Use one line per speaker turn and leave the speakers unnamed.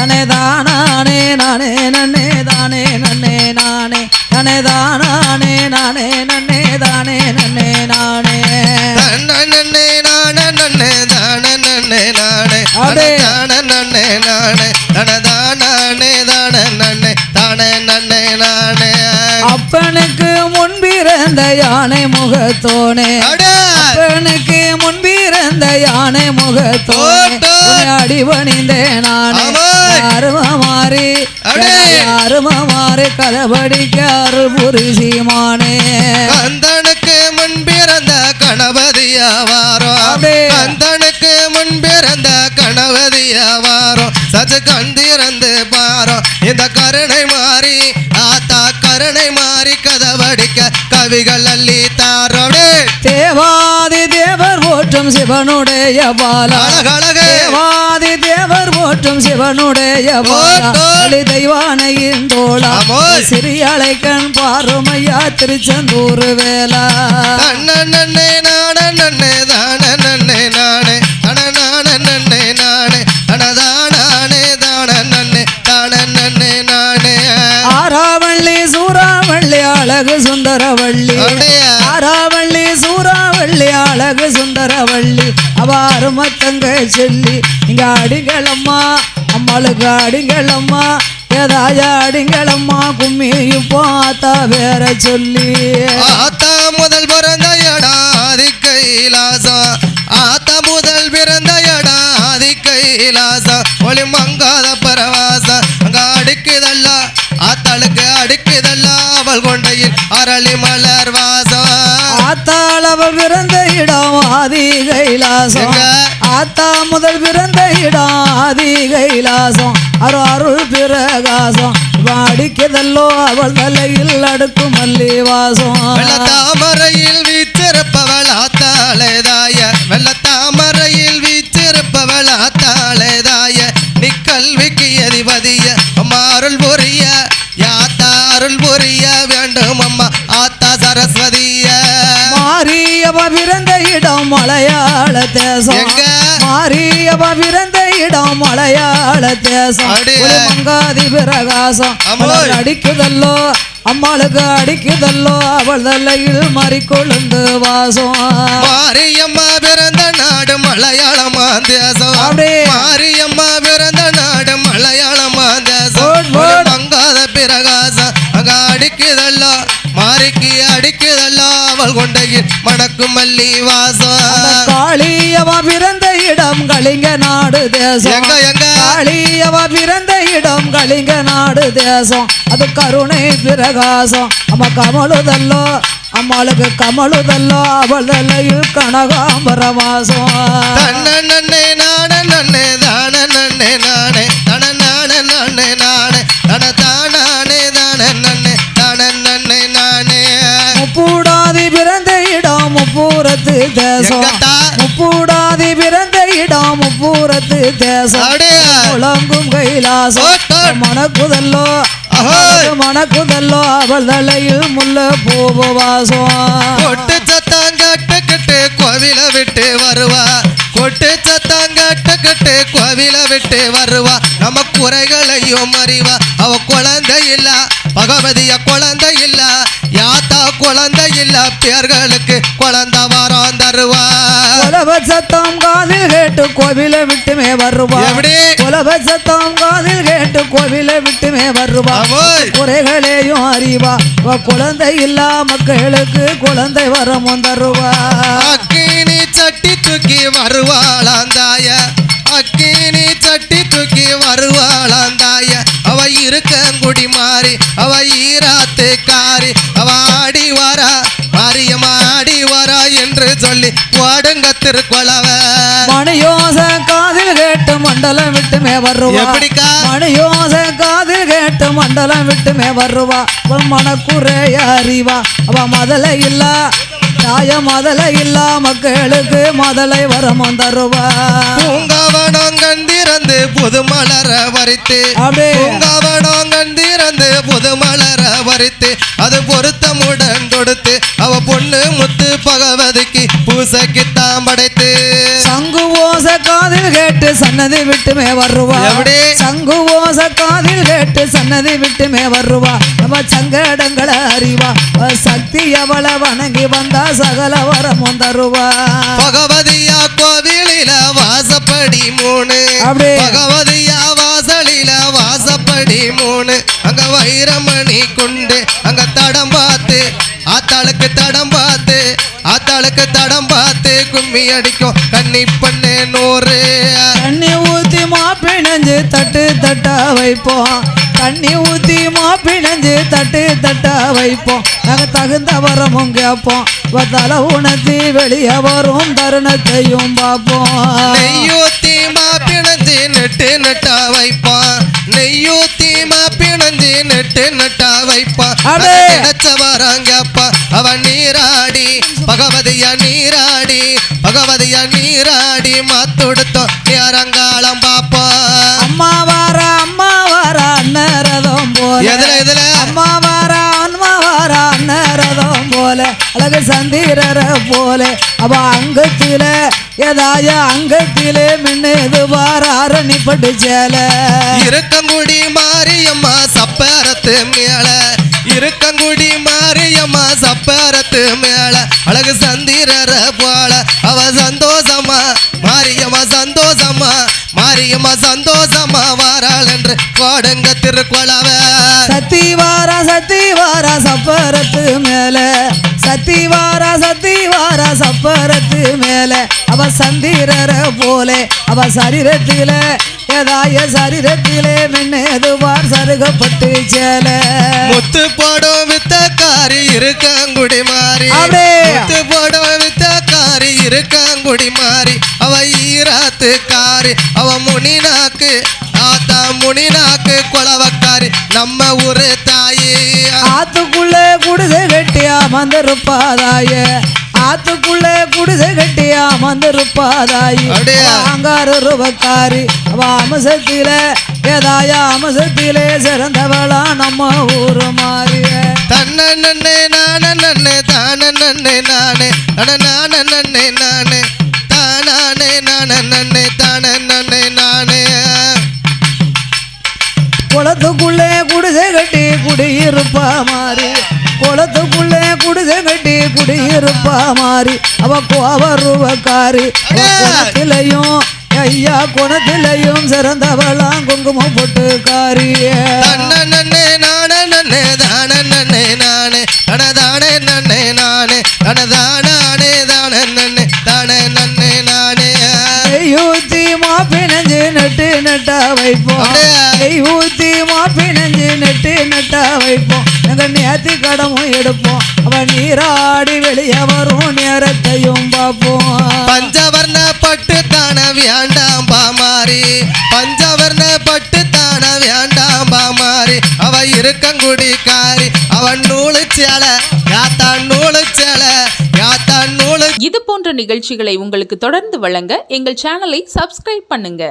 தனே தானே நானே நன்னே தானே நன்னே நானே. தனே தானே நானே நன்னே தானே நன்னே நானே.
நன்னே நானே நன்னே தானே நன்னே நானே.
அடே.
தானே நன்னே நானே. தனதானே தானே நன்னே தானே நன்னே நானே.
அப்பனுக்கு முன்பிறந்த யானை முகத்தோனே.
அடே.
அப்பனுக்கு முன்பிறந்த யானை முகத்தோனே. அடிபணிந்தே நானே.
ஆமாய்.
அரும மாறி
அடே.
அரும மாறி கதபடிக்க அருள் புரிசிமானே
கந்தனுக்கு முன் பிறந்த கணபதியாவாரோ
அடே.
கந்தனுக்கு முன் பிறந்த கணபதியாவாரோ சது கந்திறந்து பாரோ இந்த கருணை மாறி ஆத்தா கருணை மாறி கதவடிக்க கவிகள் அள்ளி தாரோடே
தேவாதி தேவர் போற்றும் சிவனுடைய பாலா தேவாதி தேவர் போற்றும் சிவனுடைய பாலா தெய்வானையின் தோழா
ஆமோய்.
சிறியாளை கண் பாருமையா திருச்செந்தூர் வேலா
நன்னே நானே நன்னே தானே நன்னே நானே. தன நானே நன்னே நானே. தனதானே தானே நன்னே தானே நன்னே நானே.
ஆராவள்ளி சூறாவள்ளி அழகு சுந்தரவள்ளி. சுந்தரவள்ளி அவாறு மத்தங்க சொல்லி இங்க அடிங்களம்மா அம்மாளுக்கு அடிங்களம்மா ஏதாய அடிங்களம்மா கும்மியும் பார்த்தா வேற சொல்லி.
ஆத்தா முதல் பிறந்த இடம் ஆதி கைலாசம் ஆத்தா முதல் பிறந்த இடம் ஆதி கைலாசம் ஒளி மங்காத பரவாசா அங்க அடுக்குதல்ல ஆத்தாளுக்கு அடுக்குதல்ல அவள் கொண்டையில் அரளி மலர் வாசா.
ஆத்தாளவ பிறந்த இடம் ஆதி கைலாசம்? ஆத்தா முதல் பிறந்த இடம் ஆதி கைலாசம் அரு அருள் பிரகாசம். வாடிக்கதல்லோ அவள் தலையில் அடுக்கு மல்லி வாசம்
வெள்ளத்தாமரையில் வீச்சிருப்பவள் ஆத்தாளேதாய. வெள்ளத்தாமரையில் வீச்சிருப்பவள் ஆத்தாளேதாய. நீ கல்விக்கு அதிபதிய அம்மா அருள் புரிய. யாத்தா அருள் புரிய வேண்டும் அம்மா. ஆத்தா சரஸ்வதிய
மாரியவ பிறந்த இடம் மலையாள தேசம்? மாரியவ பிறந்த இடம் மலையாள தேசம். மங்காதி பிரகாசம். அடிக்குதல்லோ அம்மாளுக்கு அடிக்குதல்லோ அவள் தலையில் மறிக்கொழுந்து வாசம்.
மாரியம்மா பிறந்த நாடு மலையாளமா தேசம்.
அப்படியே.
மாரியம்மா பிறந்த நாடு மலையாளமா தேசம். மங்காத பிரகாசம். அங்க அடிக்குதல்ல மாரிக்கு அடிக்குதல்ல அவள் கொண்டையில் மணக்கு மல்லி வாசம்.
காளியவ பிறந்த இடம் கலிங்க நாடு தேசம்.
எங்க எங்க?
காளியவ பிறந்த இடம் கலிங்க நாடு தேசம். அது கருணை பிரகாசம். அம்மா கமலுதல்லோ அம்மாளுக்கு கமலுதல்லோ அவள் தலையில் கனகாம்பர வாசம்
தன்ன நன்னே நாட நன்னே தான நன்னே நானே தன நான நன்னே நானே.
முப்பூரத்து தேசம்? முப்பூடாதி பிறந்த இடம் முப்பூரத்து தேசம். முழங்கும் கைலாசம். மணக்குதல்லோ. மணக்குதல்லோ அவள் தலையில் முல்ல பூவு வாசம்
கொட்டு சத்தம் கட்டுக்கிட்டு கோவில விட்டு வருவா. கொட்டு சத்தம் கட்டுக்கிட்டு கோவில விட்டு வருவா. நம்ம குறைகளையும் அறிவா. அவ குழந்தை இல்ல. பகவதிய குழந்தை இல்ல. குழந்தை இல்ல பேர்களுக்கு குழந்தை வரம் தருவா
குலவ சத்தம் காதில் கேட்டு கோவில விட்டுமே வருவா
எப்படி?
குலவ சத்தம் காதில் கேட்டு கோவில விட்டுமே வருவா குறைகளையும் அறிவா. குழந்தை இல்லா மக்களுக்கு குழந்தை வரமும் தருவா
அக்கினி சட்டி தூக்கி வருவாளாந்தாய. அக்கினி சட்டி தூக்கி வருவாளாந்தாய. அவ இருக்கங்குடி மாறி அவ ஈராத்து காரி அவ சொல்லி ஓடுங்க திருக்குளவ
மணியோச காதில் கேட்டு மண்டலம் விட்டுமே வருவா? மணியோச காதில் கேட்டு மண்டலம் விட்டுமே வருவா. அவள் மனக்குறைய அறிவா. அவ மதலை இல்லா தாய மதலை இல்லா மக்களுக்கு மதலை வரமும் தருவா.
பூங்காவனம் கண்டிறந்து புது மலர வரித்து. பூங்காவனம் கண்டிறந்து புது மலர வரித்து அது பொருத்தமுடன் கொடுத்து அவ பொண்ணு முத்து பகவதிக்கு பூசைக்கு தாம் படைத்து.
சங்கு ஓச காதில் கேட்டு சன்னதி விட்டுமே வருவா.
எப்படி?
சங்கு ஓச காதில் கேட்டு சன்னதி விட்டுமே வருவா. நம்ம சங்கடங்களை அறிவா. அவ சக்தி அவள வணங்கி வந்தா சகல வரமும் தருவா.
பகவதியா கோவிலில வாசப்படி மூணு. பகவதியா வாசலில வாசப்படி மூணு அங்க வைரமணி குண்டு அங்க தடம் பார்த்து ஆத்தாளுக்கு தடம் பார்த்து ஆத்தாளுக்கு தடம் பார்த்து கும்மி அடிக்கும். கன்னி பண்ணு நூறு.
தண்ணி ஊத்தி மாப்பிணைஞ்சு தட்டு தட்டா வைப்போம். தண்ணி ஊத்தி மாப்பிணைஞ்சு தட்டு தட்டா வைப்போம். நாங்க தகுந்த வரமும் கேட்போம் இவ தலை உணர்த்தி வெளியே வரும் தருணத்தையும் பார்ப்போம்.
மாப்பிணஞ்சு நெட்டு நட்டா வைப்பான் நெய்யூத்தி மாப்பிணஞ்சு நெட்டு நட்டா வைப்பான். நினைச்ச வராங்கப்பா. அவன் நீராடி பகவதியா நீராடி பகவதியா நீராடி மாத்துடுத்தோம். நேரங்காலம் பாப்பான்
அம்மா வார அம்மா வார அன்னரதம் போல. அழகு சந்திரர போல. அவ அங்கத்தில ஏதாய அங்கத்திலே மின்னது வார அரணி பட்டு சேல.
இருக்கங்குடி மாரியம்மா சப்பரத்து மேல. இருக்கங்குடி மாரியம்மா சப்பரத்து மேல. அழகு சந்திரர போல அவ சந்தோஷமா மாரியம்மா சந்தோஷமா மாரியம்மா சந்தோஷமா வாராள் என்று கோடுங்க திருக்குளவ.
சத்தி வாரா சத்தி வாரா சப்பரத்து மேல. சத்தி வாரா சத்தி வாரா சப்பரத்து மேல. அவ சந்திரர போல அவ சரீரத்தில ஏதாய சரீரத்திலே மின்னது வார் சருகப்பட்டு சேல.
முத்து போடும் வித்தக்காரி இருக்கங்குடி மாறி. முத்து போடும் வித்தக்காரி இருக்கங்குடி மாறி. அவ ஈராத்து காரி அவ முனிநாக்கு ஆத்தா முனிநாக்கு குளவக்காரி நம்ம ஊரு தாயி.
ஆத்துக்குள்ள குடிசை கட்டி அமர்ந்திருப்பாதாய. ஆத்துக்குள்ள குடிசை கட்டி அமர்ந்திருப்பாதாயி. அங்காறு ரூபக்காரி அவ அம்சத்தில ஏதாய அம்சத்திலே சிறந்தவளா நம்ம ஊரு மாறிய.
தன்ன நன்னே நான நன்னே தான நன்னே நானே அட நான நன்னே நானே. தானானே தான நன்னே நானே.
குளத்துக்குள்ளே குடிசை கட்டி குடியிருப்பா மாறி. குளத்துக்குள்ளே குடிசை கட்டி குடியிருப்பா மாறி. அவ கோவருவக்காரி. அவ குணத்திலையும் ஐயா குணத்திலையும் சிறந்தவளாம் குங்குமம் போட்டு காரியே
தன்ன நன்னே நான. நன்னே தான நன்னே நானே. தன தானே நன்னே நானே தன
ஊத்தி மாப்பினஞ்சு நட்டு நட்டா வைப்போம். நெய் ஊத்தி மாப்பினஞ்சு நட்டு நட்டா வைப்போம். எங்க நேத்தி கடமும் எடுப்போம். அவ நீராடி வெளியே வரும் நேரத்தையும் பார்ப்போம்.
பஞ்சவர்ண பட்டு தான வேண்டாம் பாமாரி. பஞ்சவர்ண இருக்கங்குடி காரி அவன் நூலு சேல யாத்தான் நூலு சேல யாத்தான் நூலு
இது போன்ற நிகழ்ச்சிகளை உங்களுக்கு தொடர்ந்து வழங்க எங்கள் சேனலை சப்ஸ்கிரைப் பண்ணுங்க.